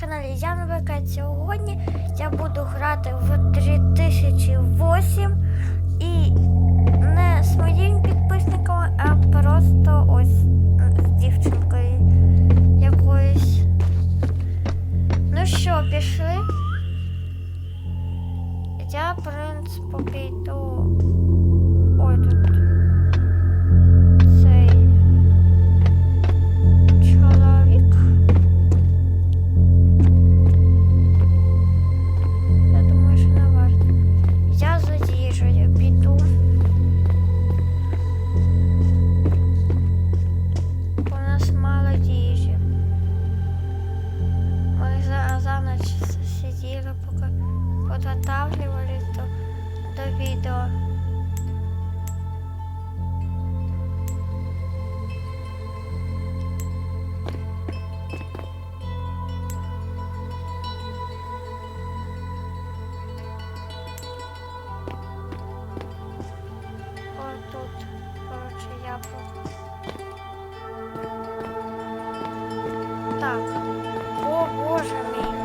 каналі Яна Бека. Сьогодні я буду грати в 3008 і не з моїми підписниками, а просто ось з дівчинкою якоюсь. Ну що, пішли? Я, в принципі, йду. Підготавлювали до, до відео. Ось тут, коротше, яблуко. Так. О, боже мій.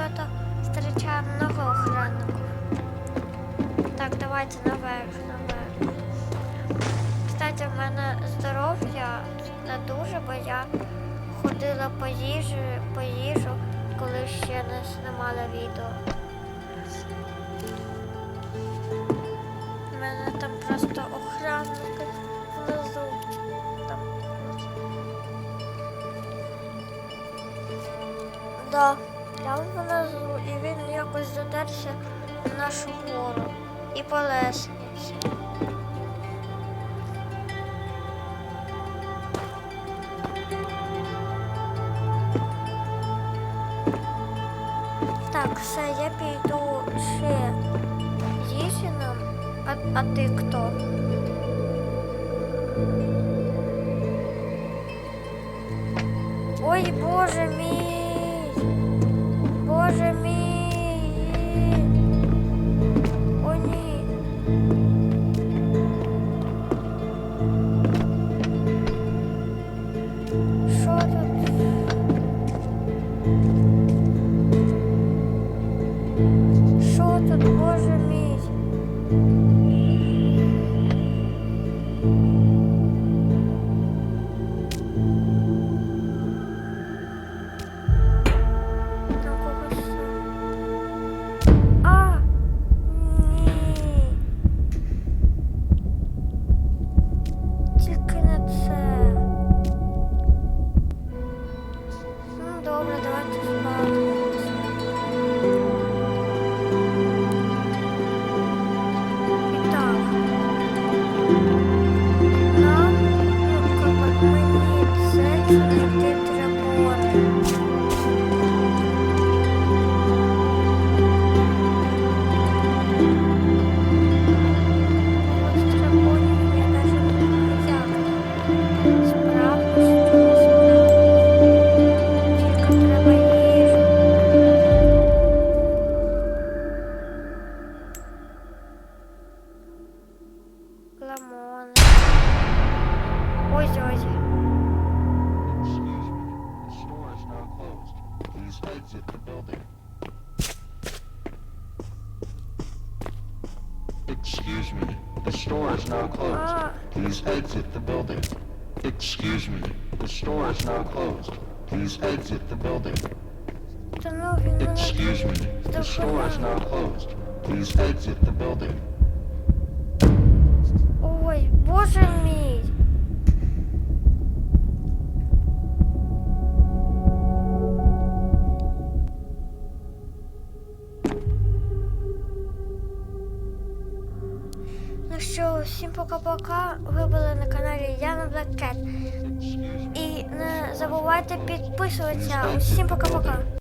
Что-то встречаю много охранников. Так, давайте наверх, наверх. Кстати, в мене здоров'я не дуже, бо я ходила по їжі, по їжу, коли ще не знімала відео. У мене там просто охранники внизу. Там. Да, прямо внизу. І він якось задерся на нашу гору. І по лестниці. Так, все, я піду ще їжі. А, а ти хто? Ой, боже мій! exit the building. Excuse me, the store is now closed. Please exit the building. Excuse me, the store is now closed. Please exit the building. Excuse me, the store is now closed. Please exit the building. Що, всім пока-пока. Ви були на каналі Яна Cat. І не забувайте підписуватися. Усім пока-пока.